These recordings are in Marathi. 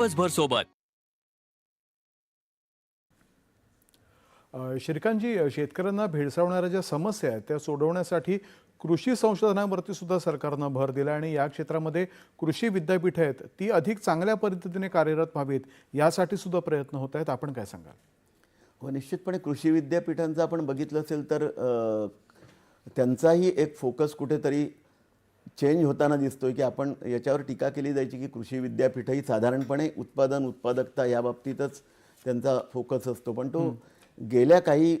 दिवसभर सोबत. श्रीकांतजी शेतकऱ्यांना भेडसावणाऱ्या ज्या समस्या आहेत त्या सोडवण्यासाठी कृषी संशोधनावरती सुद्धा सरकारनं भर दिला आणि या क्षेत्रामध्ये कृषी विद्यापीठं आहेत ती अधिक चांगल्या पद्धतीने कार्यरत व्हावीत यासाठी सुद्धा प्रयत्न होत आहेत. आपण काय सांगाल? हो निश्चितपणे कृषी विद्यापीठांचं आपण बघितलं असेल तर त्यांचाही एक फोकस कुठेतरी चेंज होताना दिसतोय की आपण याच्यावर टीका केली जायची की कृषी विद्यापीठही साधारणपणे उत्पादन उत्पादकता या बाबतीतच त्यांचा फोकस असतो. पण तो गेल्या काही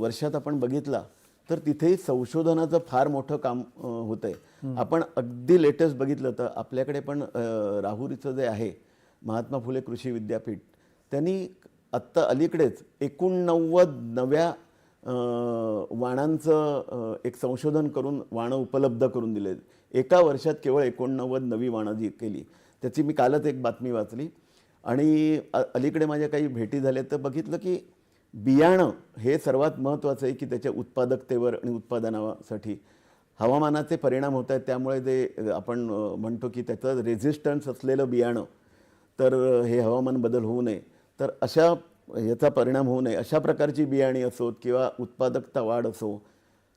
वर्षात आपण बघितला तर तिथेही संशोधनाचं फार मोठं काम होतं आहे आपण अगदी लेटेस्ट बघितलं तर आपल्याकडे पण राहुरीचं जे आहे महात्मा फुले कृषी विद्यापीठ त्यांनी आत्ता अलीकडेच एकोणनव्वद नव्या वाणांचं एक संशोधन करून वाणं उपलब्ध करून दिले एका वर्षात केवळ एकोणनव्वद नवी वाणं जी केली त्याची मी कालच एक बातमी वाचली. आणि अलीकडे माझ्या काही भेटी झाल्या तर बघितलं की बियाणं हे सर्वात महत्त्वाचं आहे की त्याच्या उत्पादकतेवर आणि उत्पादनासाठी हवामानाचे परिणाम होत आहेत. त्यामुळे जे आपण म्हणतो की त्याचं रेझिस्टन्स असलेलं बियाणं तर हे हवामान बदल होऊ नये. तर अशा याचा परिणाम होऊ नये. अशा प्रकारची बियाणी असोत किंवा उत्पादकता वाढ असो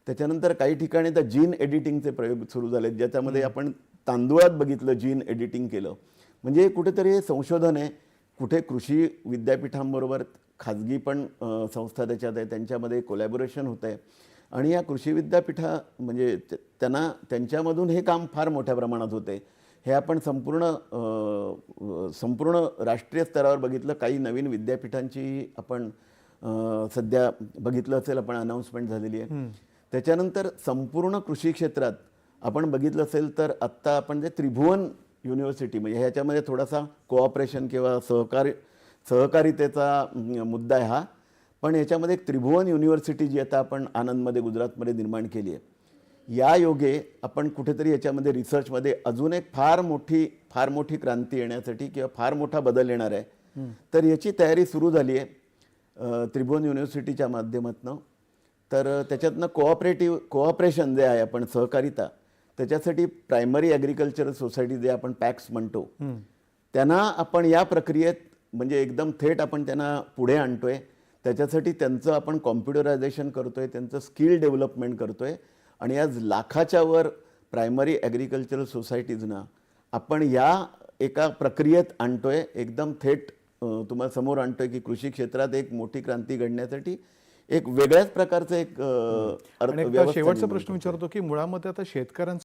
त्याच्यानंतर काही ठिकाणी तर जीन एडिटिंगचे प्रयोग सुरू झालेत ज्याच्यामध्ये आपण तांदूळात बघितलं जीन एडिटिंग केलं. म्हणजे कुठेतरी हे संशोधन आहे. कुठे कृषी विद्यापीठांबरोबर खाजगी पण संस्था त्याच्यात आहे त्यांच्यामध्ये कोलॅबोरेशन होतं आहे आणि या कृषी विद्यापीठा म्हणजे त्यांना त्यांच्यामधून हे काम फार मोठ्या प्रमाणात होते हे आपण संपूर्ण संपूर्ण राष्ट्रीय स्तरावर बघितलं काही नवीन विद्यापीठांची आपण सध्या बघितलं असेल आपण अनाऊन्समेंट झालेली आहे. त्याच्यानंतर संपूर्ण कृषी क्षेत्रात आपण बघितलं असेल तर आत्ता आपण जे त्रिभुवन युनिव्हर्सिटी म्हणजे ह्याच्यामध्ये थोडासा कोऑपरेशन किंवा सहकार्य सहकारितेचा मुद्दा आहे हा. पण याच्यामध्ये एक त्रिभुवन युनिव्हर्सिटी जी आता आपण आनंदमध्ये गुजरातमध्ये निर्माण केली आहे. या योगे आपण कुठेतरी याच्यामध्ये रिसर्चमध्ये अजून एक फार मोठी फार मोठी क्रांती येण्यासाठी किंवा फार मोठा बदल येणार आहे. तर याची तयारी सुरू झाली आहे त्रिभुवन युनिव्हर्सिटीच्या माध्यमातून. तर त्याच्यातनं कोऑपरेटिव्ह कोऑपरेशन जे आहे आपण सहकारिता त्याच्यासाठी प्रायमरी ॲग्रिकल्चरल सोसायटी जे आपण पॅक्स म्हणतो त्यांना आपण या प्रक्रियेत म्हणजे एकदम थेट आपण त्यांना पुढे आणतोय. त्याच्यासाठी त्यांचं आपण कॉम्प्युटरायझेशन करतोय त्यांचं स्किल डेव्हलपमेंट करतोय. आणि आज लाखाच्या वर प्रायमरी ॲग्रिकल्चरल सोसायटीजना आपण या एका प्रक्रियेत आणतोय एकदम थेट तुम्हाला समोर आणतोय की कृषी क्षेत्रात एक मोठी क्रांती घडण्यासाठी एक वेगळ्याच प्रकारचं एक शेवटचा प्रश्न. विचारतो की मुळामध्ये आता शेतकऱ्यांचं